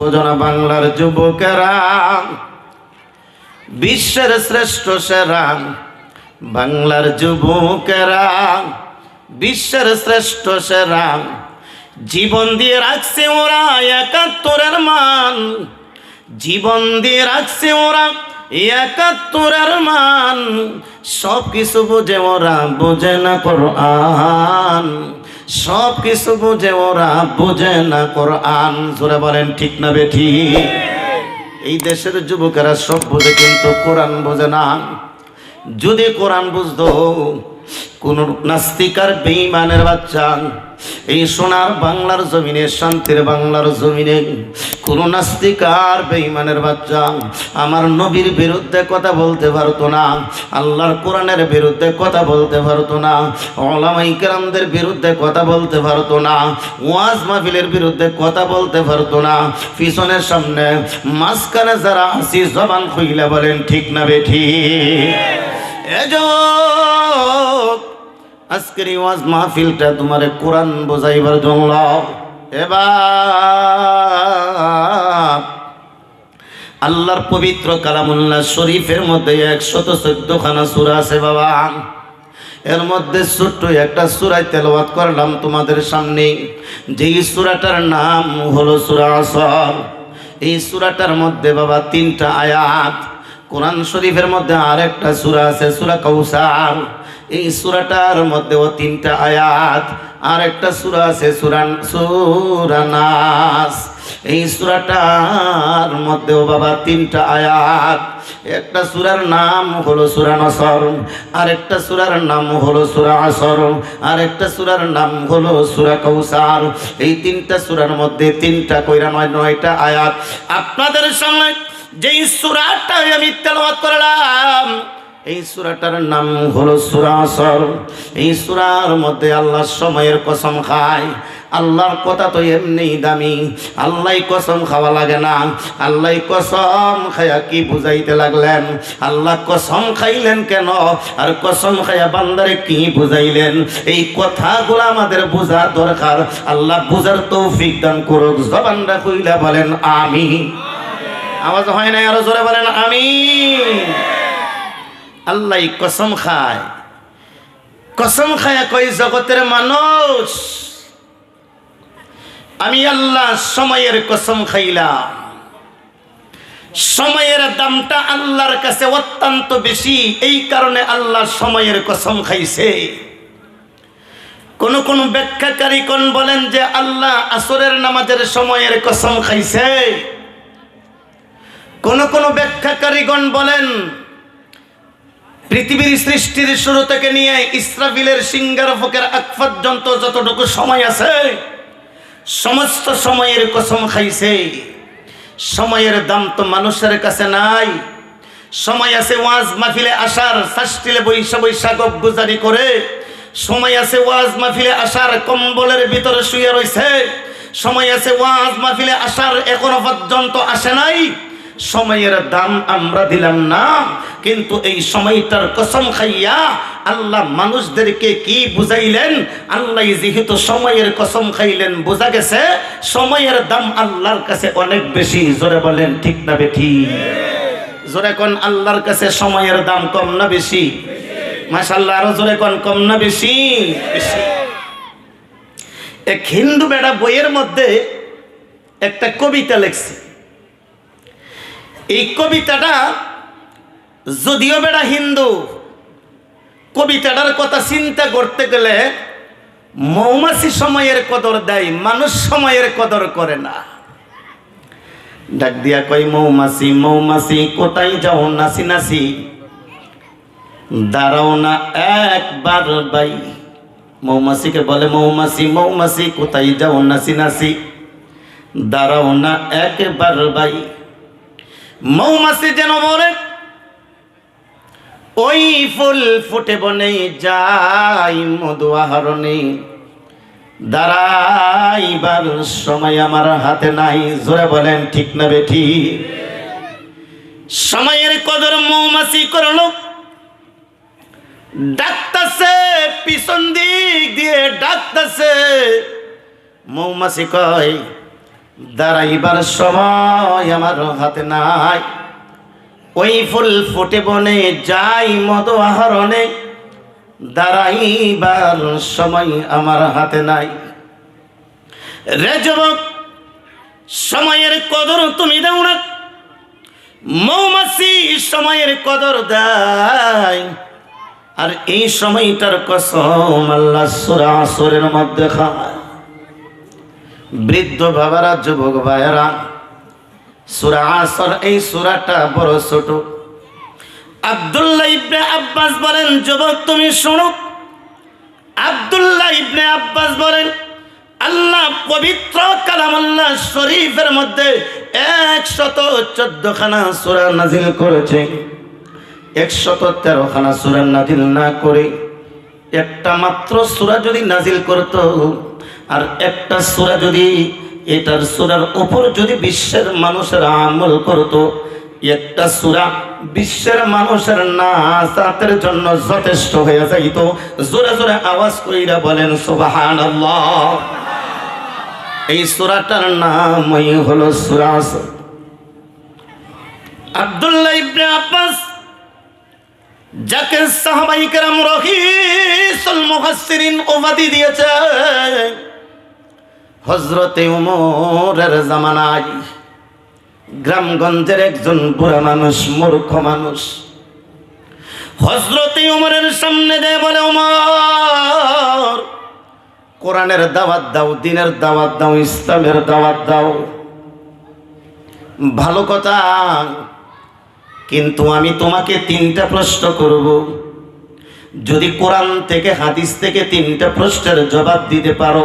বোঝনা বাংলার যুবকেরা, বিশ্বের শ্রেষ্ঠ সেরা বাংলার যুবকেরা, বিশ্বের শ্রেষ্ঠ সেরা জীবন দিয়ে রাখছে ওরা একাত্তরের মান। জীবন দিয়ে রাখছে ওরা একাত্তরের মান। সব কিছু বুঝে ওরা বোঝে না কোরআন। সব কিছু বুঝে, ওরা বুঝে না কোরআন। জোরে বলেন, ঠিক না বেঠি এই দেশের যুবকেরা সব বুঝে, কিন্তু কোরআন বোঝে না। যদি কোরআন বুঝতো কোন নাস্তিকার বেঈমানের বাচ্চা। এই সোনার বাংলার জমিনে, শান্তির বাংলার জমিনে কোন নাস্তিকার বাচ্চা। আমার নবীর বিরুদ্ধে কথা বলতে পারতো না, আল্লাহর কোরআনের বিরুদ্ধে কথা বলতে পারতো না বিরুদ্ধে কথা বলতে পারতো না, ওয়াজ মাহফিলের বিরুদ্ধে কথা বলতে পারতো না। পিছনের সামনে, মাঝখানে যারা আসি জবান খুইলা বলেন, ঠিক না বেঠি এজক আজকের এই ওয়াজ মাহফিলটা তোমার কোরআন বোঝাইবার জন্য। আল্লাহর পবিত্র কালামুল্লাহ শরীফের মধ্যে একশত চোদ্দখানা সুরা আছে বাবা। এর মধ্যে ছোট্ট একটা সুরায় তেলাওয়াত করলাম তোমাদের সামনে। যেই সুরাটার নাম হলো সুরা আসর। এই সুরাটার মধ্যে বাবা তিনটা আয়াত। কোরআন শরীফের মধ্যে আরেকটা সুরা আছে সুরা কৌসার এই সুরাটার মধ্যেও তিনটা আয়াত আর একটা সুরা আছে সুরান সুরানাস এই সুরাটার মধ্যেও বাবা তিনটা আয়াত, একটা সুরার নাম হলো সুরা নসর আর একটা সুরার নাম হলো সুরা আসর আর একটা সুরার নাম হলো সুরা কৌসার এই তিনটা সুরার মধ্যে তিনটা কইরা নয়, নয়টা আয়াত। আপনাদের সময় যেই সুরাটা আমি তেলাওয়াত করলাম এই সুরাটার নাম হলো সুরা আসর। এই সুরার মধ্যে আল্লাহ সময়ের কসম খায়। আল্লাহর কথা তো এমনি দামি। আল্লাহ কসম খাওয়া লাগে না। আল্লাহ কসম খায়া কি বুঝাইতে লাগলেন? আল্লাহ কসম খাইলেন কেন? আর কসম খায়া বান্দারে কি বুঝাইলেন? এই কথাগুলো আমাদের বোঝা দরকার। আল্লাহ বুঝার তৌফিক দান করুক। জবানরা কইলা বলেন আমি আওয়াজ হয় না আরও জোরে বলেন আমি আল্লাহ কসম খায়। কসম খায় কই জগতের মানুষ, আমি আল্লাহ সময়ের কসম খাইলাম। সময়ের দামটা আল্লাহর কাছে অত্যন্ত বেশি, এই কারণে আল্লাহ সময়ের কসম খাইছে। কোন কোন ব্যাখ্যাকারী কোন বলেন যে, আল্লাহ আসরের নামাজের সময়ের কসম খাইছে? কোন কোন ব্যাখ্যাকারীগণ বলেন পৃথিবীর সৃষ্টির শুরু থেকে নিয়ে ইসরাফিলের সিঙ্গার ফকের আগ পর্যন্ত যতটুকু সময় আছে, সমস্ত সময়ের কসম খাইছে। সময়ের দাম তো মানুষের কাছে নাই। সময় আছে ওয়াজ মাহফিলে আসার শাস্তিলে বৈশা বৈশা গুজারি করে। সময় আছে ওয়াজ মাহফিলে আসার, কম্বলের ভিতরে শুয়ে রয়েছে সময় আছে ওয়াজ মাহফিলে আসার, এখনও পর্যন্ত আসে নাই। সময়ের দাম আমরা দিলাম না, কিন্তু এই সময়টার কসম খাইয়া আল্লাহ মানুষদেরকে কি বুঝাইলেন? আল্লাহ যেহেতু সময়ের কসম খাইলেন, বোঝা গেছে সময়ের দাম আল্লাহর কাছে অনেক বেশি। জোরে বলেন, ঠিক না বেঠি? জোরে কোন আল্লাহর কাছে সময়ের দাম কম না বেশি? মাসাল্লাহ আরও জোরে কোন কম না বেশি বেশি? এক হিন্দু বেড়া বইয়ের মধ্যে একটা কবিতা লেখছে। এই কবিতাটা যদিও বেড়া হিন্দু, কবিতাটার কথা চিন্তা করতে গেলে মৌমাছি সময়ের কদর দেয়, মানুষ সময়ের কদর করে না। ডাক দিয়া কই মৌমাছি মৌমাছি, কোথায় যাও নাসি নাসি দাঁড়াও না একবার বাই মৌমাছিকে বলে, মৌমাছি মৌমাছি, কোথায় যাও নাসি নাসি দাঁড়াও না একবার বাই মৌমাছি যেন বলে ওই ফুল ফুটে বনে যাই, মধু আহরণে দাঁড়াইবার সময় আমার হাতে নাই। জোরে বলেন, ঠিক না বেঠি? সময়ের কদর মৌমাছি করল, ডাকতাছে, পিছন দিক দিয়ে ডাকতাছে। মৌমাছি কয় দাঁড়াইবার সময় আমার হাতে নাই। ওই ফুল ফুটে বনে যাই মদ আহরণে। দাঁড়াইবার সময় আমার হাতে নাই। রে যুবক, সময়ের কদর তুমি দাও না। মৌমাছি সময়ের কদর দেয়। আর এই সময়টার কসম আল্লাহ সুরা আসরের মধ্যে খায়। বৃদ্ধ বাবারা, যুবক ভাইয়েরা, সুরা আসর, এই সুরাটা বড় ছোট। আব্দুল্লাহ ইবনে আব্বাস বলেন, যুবক, তুমি শোনো। আব্দুল্লাহ ইবনে আব্বাস বলেন, আল্লাহ পবিত্র কালামাল্লাহ শরীফের মধ্যে একশত চোদ্দখানা সুরা নাজিল করেছে। একশত তেরোখানা সুরা নাজিল না করে একটা মাত্র সুরা যদি নাজিল করত আর একটা সুরা যদি এটার সুরার উপর যদি বিশ্বের মানুষের আমল করত, একটা সুরা বিশ্বের মানুষের নাচাতের জন্য যথেষ্ট হয়ে যাইত। জোরে জোরে আওয়াজ কইরা বলেন সুবাহান এই সুরাটার নামই হলো সুরাস আব্দুল্লাহ ইবনে আব্বাস, যাকে দিয়েছে হজরতে উমরের জামানায় গ্রামগঞ্জের একজন বুড়া মানুষ, মূর্খ মানুষ। হজরতে উমরের সামনে দেয় বলে, উমর, কোরআনের দাওয়াত দাও, দিনের দাওয়াত দাও, ইসলামের দাওয়াত দাও। ভালো কথা, কিন্তু আমি তোমাকে তিনটা প্রশ্ন করব। যদি কোরআন থেকে, হাদিস থেকে তিনটা প্রশ্নের জবাব দিতে পারো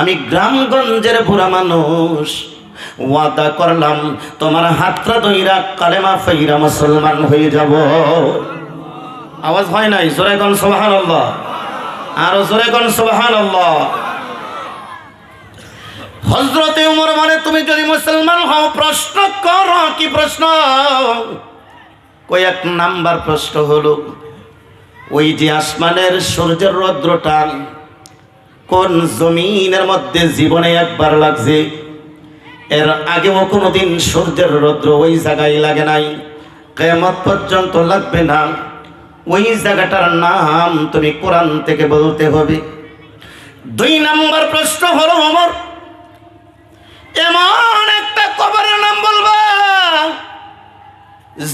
আমি গ্রামগঞ্জের বুড়া মানুষ। ওয়াদা করলাম, তোমার হাতটা দইরা কালেমা ফেইরা মুসলমান হয়ে যাব। আওয়াজ হয় নাই? জোরে কোন সোহান আল্লাহ আরও জোরে কোন সোহান আল্লাহ হজরতে উমর মানে তুমি যদি মুসলমান হও, প্রশ্ন কর, কি প্রশ্ন? কয়েক নাম্বার প্রশ্ন হলো, ওই যে আসমানের সূর্যের রৌদ্রটা কোন জমিনের মধ্যে জীবনে একবার লাগছে? এর আগেও কোনোদিন সূর্যের রৌদ্র ওই জায়গায় লাগে নাই। কেমত পর্যন্ত লাগবে না। ওই জায়গাটার নাম তুমি কোরআন থেকে বলতে হবে। দুই নম্বর প্রশ্ন হলো আমার এমন একটা কবরের নাম বলবা,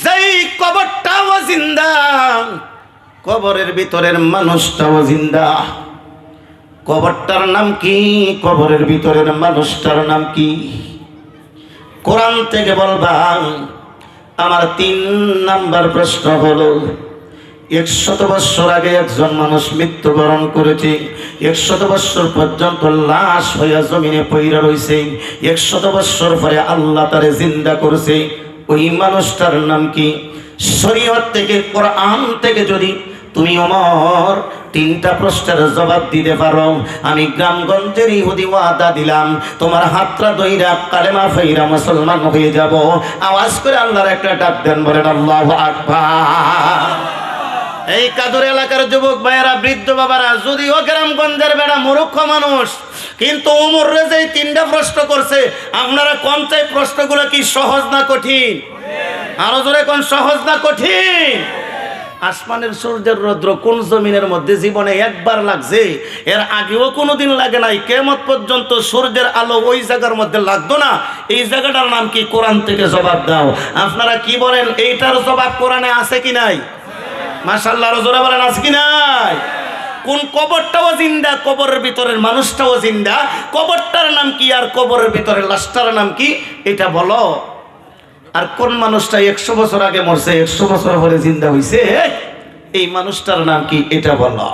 যেই কবরটাও জিন্দা, কবরের ভিতরের মানুষটাও জিন্দা। কবরটার নাম কি? কবরের ভিতরের মানুষটার নাম কি? কোরআন থেকে বলবা, আমার তিন নাম্বার প্রশ্ন হলো, একশত বৎসর আগে একজন মানুষ মৃত্যুবরণ করেছে, একশত বৎসর পর্যন্ত লাশ হইয়া জমিনে পইরা রয়েছে একশত বৎসর পরে আল্লাহ তারে জিন্দা করেছে। ওই মানুষটার নাম কি? শরীয়ত থেকে, কোরআন থেকে যদি তুমি অমর তিনটা প্রশ্নের জবাব দিতে পারো। আমি গ্রামগঞ্জের ইহুদি ওয়াদা দিলাম, তোমার হাতটা দইরা কালেমা ফেইরা মুসলমান হয়ে যাব। আওয়াজ করে আল্লাহর একটা ডাক দেন, বলেন, আল্লাহ আকবার। এই কাদুর এলাকার যুবক ভাইয়েরা, বৃদ্ধ বাবারা যদিও গ্রামগঞ্জের বেড়া মূর্খ মানুষ, কিন্তু উমর এই তিনটা প্রশ্ন করছে, আপনারা কোন চাই প্রশ্নগুলো কি সহজ না কঠিন? আরও জোরে কোন সহজ না কঠিন? আসমানের সূর্যের রৌদ্র কোন জমিনের মধ্যে জীবনে একবার লাগছে? এর আগেও কোনোদিন লাগে নাই। কেমত পর্যন্ত সূর্যের আলো ওই জায়গার মধ্যে লাগতো না? এই জায়গাটার নাম কি? কোরআন থেকে জবাব দাও। আপনারা কি বলেন, এইটার জবাব কোরআনে আছে কি নাই? মাশাল্লাহ রজোরা বলেন, আছে কি নাই? কোন কবরটাও জিন্দা, কবরের ভিতরের মানুষটাও জিন্দা। কবরটার নাম কি আর কবরের ভিতরের লাশটার নাম কি? এটা বলো। আর কোন মানুষটা একশো বছর আগে মরছে, একশো বছর পরে জিন্দা হইছে? এই মানুষটার নাম কি? এটা বলো।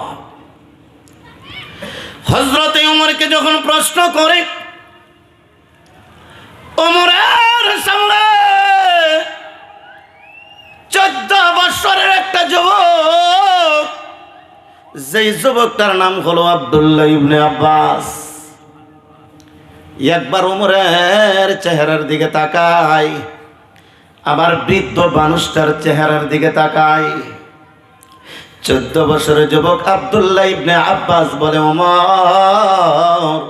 হজরতে উমরকে যখন প্রশ্ন করে ওমরের সামনে চোদ্দ বছরের একটা যুবক, যেই যুবকটার নাম হলো আব্দুল্লাহ ইবনে আব্বাস, একবার উমরের চেহারার দিকে তাকায়। আবার বৃদ্ধ মানুষটার চেহারার দিকে তাকায়। চোদ্দ বছরের যুবক আব্দুল্লাহ ইবনে আব্বাস বলে, ওমর,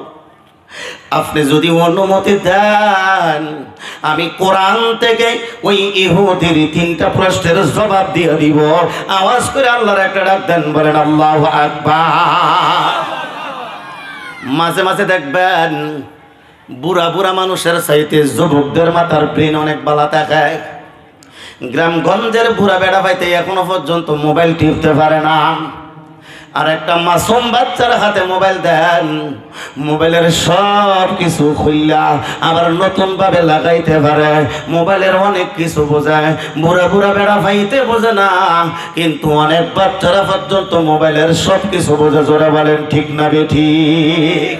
আপনি যদি অনুমতি দেন, আমি কোরআন থেকে ওই ইহুদির তিনটা প্রশ্নের জবাব দিয়ে দিব। আওয়াজ করে আল্লাহর একটা ডাক দেন, বলেন, আল্লাহ আকবার। মাঝে মাঝে দেখবেন বুড়া বুড়া মানুষের চাইতে যুবকদের মাথার ব্রেন অনেক বালা দেখায় গ্রামগঞ্জের বুড়া বেড়া পাইতে এখনও পর্যন্ত মোবাইল টিপতে পারে না। আর একটা মাসুম বাচ্চার হাতে মোবাইল দেন। মোবাইলের সব কিছু খুললা আবার নতুন ভাবে লাগাইতে পারে। মোবাইলের অনেক কিছু বোঝায়। বুড়া বুড়া বেড়া পাইতে বোঝে না, কিন্তু অনেক বাচ্চারা পর্যন্ত মোবাইলের সব কিছু বোঝে। জোরে বলেন, ঠিক না বে ঠিক?